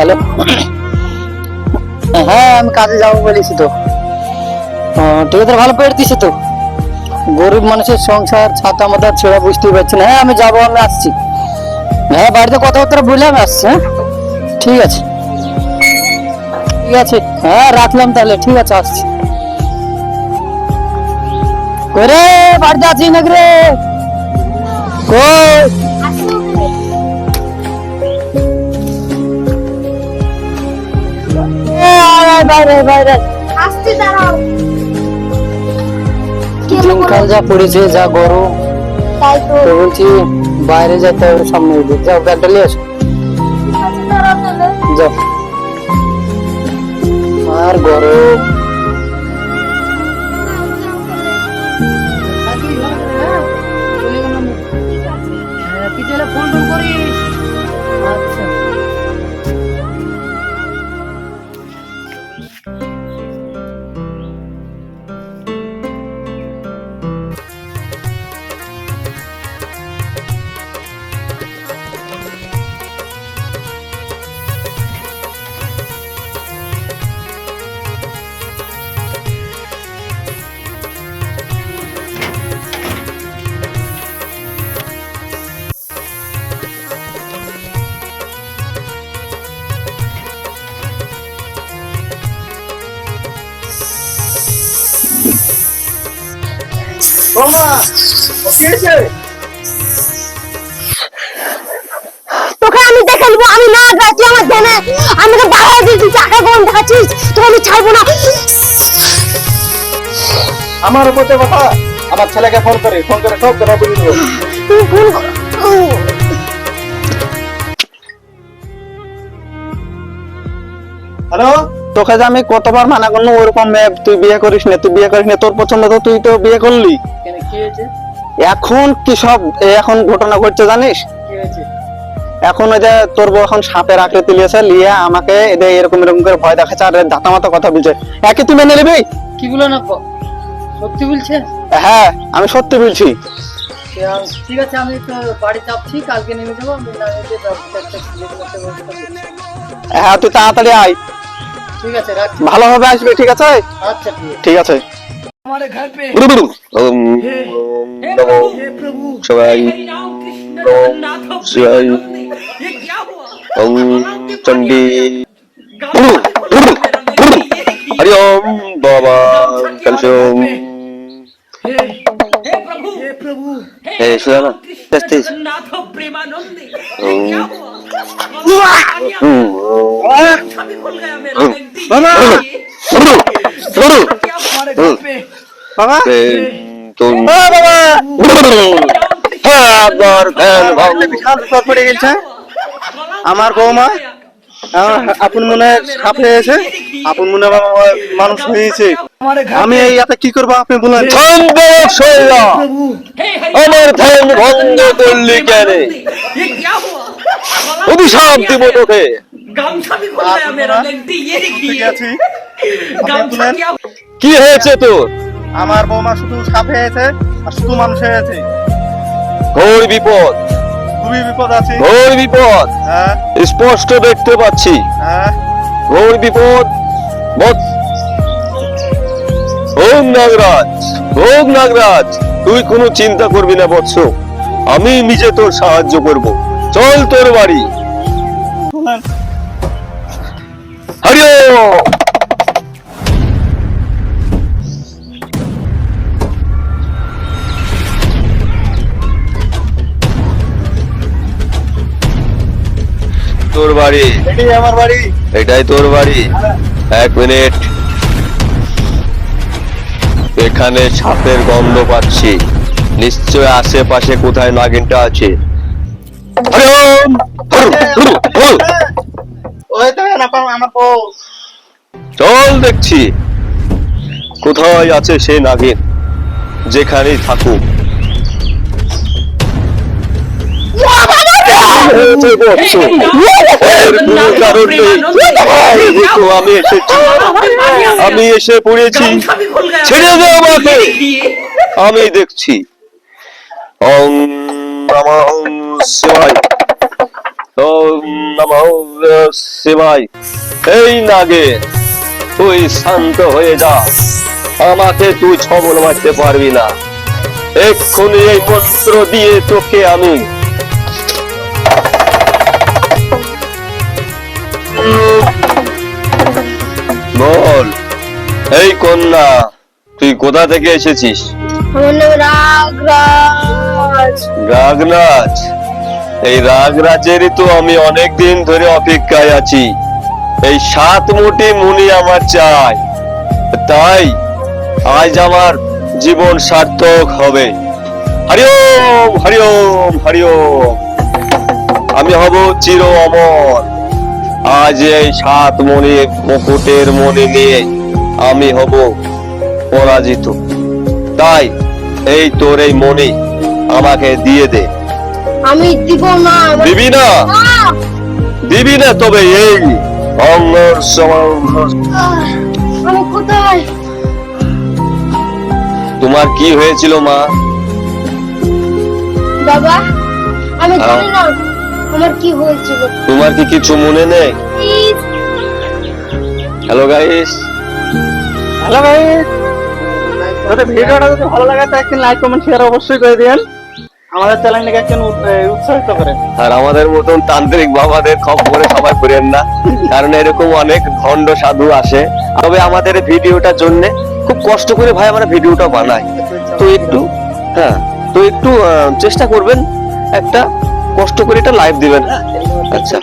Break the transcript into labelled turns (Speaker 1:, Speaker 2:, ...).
Speaker 1: Hello? হ্যাঁ আমি কাজে যাব বলেছি তো। ও, তো ভালো পেট দিছে তো। গরিব মানুষের সংসার ছাতা মাথা ছেড়া বুঝতেই পারছি না। হ্যাঁ আমি যাব আমি আসছি। হ্যাঁ বাড়িতে কথাবার্তা বলে আমি আসছি হ্যাঁ? ঠিক আছে। ঠিক আছে। হ্যাঁ রাখলাম তাহলে। ঠিক আছে আসছি। করে বাড়িতে আছিস নাকি রে? কই? আয়, আয়, বাইরে বাইরে
Speaker 2: আসতে দাঁড়াও।
Speaker 1: দিনকাল যা পড়েছে যা গরম
Speaker 2: তাই তো।
Speaker 1: বলছি বাইরে যেতে হবে সামনে দিয়ে যাও ব্যাগটা নিয়ে আসো। যাও। আর গরম Bye.
Speaker 2: তোকে আমি দেখে নিবো আমি না যাই তুই আমার আমাকে চাকা দেখাচ্ছিস তোকে আমি ছাড়বো না।
Speaker 3: আমার উপর কথা আমার ছেলেকে ফোন করে ফোন করে সব কথা বলে দেবো।
Speaker 2: Phone
Speaker 3: hello? তোকে যে আমি কতবার মানা করলাম ওরকম মেয়ে তুই বিয়ে করিস না তুই বিয়ে করিস না তোর পছন্দ তো তুই তো বিয়ে করলি। এখন কি সব এখন ঘটনা ঘটছে জানিস? এখন ওই যে তোর বউ এখন সাপের আকৃতি লিয়েছে লিয়ে আমাকে এদের এরকম এরকম করে ভয় দেখাচ্ছে আর দাতা মাতা কথা বলছে। একে তুই মেনে নিবি?
Speaker 1: কি বলো না সত্যি বলছে?
Speaker 3: হ্যাঁ আমি সত্যি বলছি।
Speaker 1: ঠিক আছে আমি তো বাড়ি চাপছি কালকে নেমে যাব।
Speaker 3: হ্যাঁ তুই তাড়াতাড়ি আয়।
Speaker 1: ঠিক আছে
Speaker 3: ভালোভাবে আসবি ঠিক আছে?
Speaker 1: আচ্ছা ঠিক আছে।
Speaker 4: हमारे घर पे। हे प्रभु शिवाय। शिवाय। ओम चंडी।
Speaker 3: हरि
Speaker 4: ओम
Speaker 3: बाबा कलशोम
Speaker 4: हे प्रभु हे
Speaker 3: सुदाना testes बाबा বাবা? আমার বৌমা? আপন মনে সাপ হয়েছে আপন মনে মানুষ হয়েছে আমি এই এত কি করব আপনি বলেন।
Speaker 4: আমার ধ্যান ভঙ্গ করলি কেন? অভিশাপ দিব তোকে। কি হয়েছে তোর?
Speaker 3: আমার বৌমা শুধু সাপ হয়েছে আর শুধু মানুষ হয়েছে।
Speaker 4: ঘোর বিপদ।
Speaker 3: খুবই বিপদ আছে।
Speaker 4: ঘোর বিপদ।
Speaker 3: হ্যাঁ।
Speaker 4: স্পষ্ট দেখতে পাচ্ছি।
Speaker 3: হ্যাঁ।
Speaker 4: ঘোর বিপদ। ওম নাগরাজ। ওম নাগরাজ। তুই কোনো চিন্তা করবি না বৎস। আমি নিজে তোর সাহায্য করব। চল তোর বাড়ি। তোর বাড়ি।
Speaker 3: এটাই আমার বাড়ি।
Speaker 4: এটাই তোর বাড়ি। এক মিনিট। এখানে সাপের গন্ধ পাচ্ছি। নিশ্চয় আশেপাশে কোথায় নাগিনটা আছে? চল দেখছি। কোথায় আছে সে নাগিন? যেখানেই থাকুক। আমি আমি এসে পড়েছি। ছেড়ে দাও আমাকে। আমি দেখছি এই নাগে তুই শান্ত হয়ে যা আমাকে তুই ছবল মারতে পারবি না এক্ষুনি এই পত্র দিয়ে তোকে আমি এই কন্যা তুই কোথা থেকে এসেছিস?
Speaker 2: আমার নাম রাগরাজ।
Speaker 4: রাগরাজ? এই রাগরাজেরই তো আমি অনেক দিন ধরে অপেক্ষায় আছি। এই সাত মুটি মুনি আমার চাই। তাই আজ আমার জীবন সার্থক হবে। হরিওম হরিওম হরিওম আমি হব চির অমর। আজ এই সাত মণি মুকুটের মনে নিয়ে আমি হব পরাজিত। তাই এই তোর এই মণি আমাকে দিয়ে দে।
Speaker 2: আমি দিব না।
Speaker 4: দিবি না! দিবি না তবে এই অঙ্গর
Speaker 2: আমি কোথায়?
Speaker 4: তোমার কি হয়েছিল মা?
Speaker 2: বাবা আমি। জানি না আমার কি হয়েছিল।
Speaker 4: তোমার কি কিছু মনে নেই?
Speaker 3: হ্যালো গাইস হ্যালো গাইস যদি ভিডিওটা যদি ভালো লাগে তো একদিন লাইক কমেন্ট শেয়ার অবশ্যই করে দিন আমাদের চ্যানেলটাকে একদিন উৎ- এ, উৎসাহিত করেন
Speaker 4: আর আমাদের মতন তান্ত্রিক বাবাদের খবরে সবাই করেন না কারণ এরকম অনেক ভণ্ড সাধু আসে। তবে আমাদের ভিডিওটার জন্য খুব কষ্ট করে ভাই আমরা ভিডিওটা বানাই। তো একটু হ্যাঁ তো একটু চেষ্টা করবেন একটা কষ্ট করে এটা লাইভ দিবেন। আচ্ছা।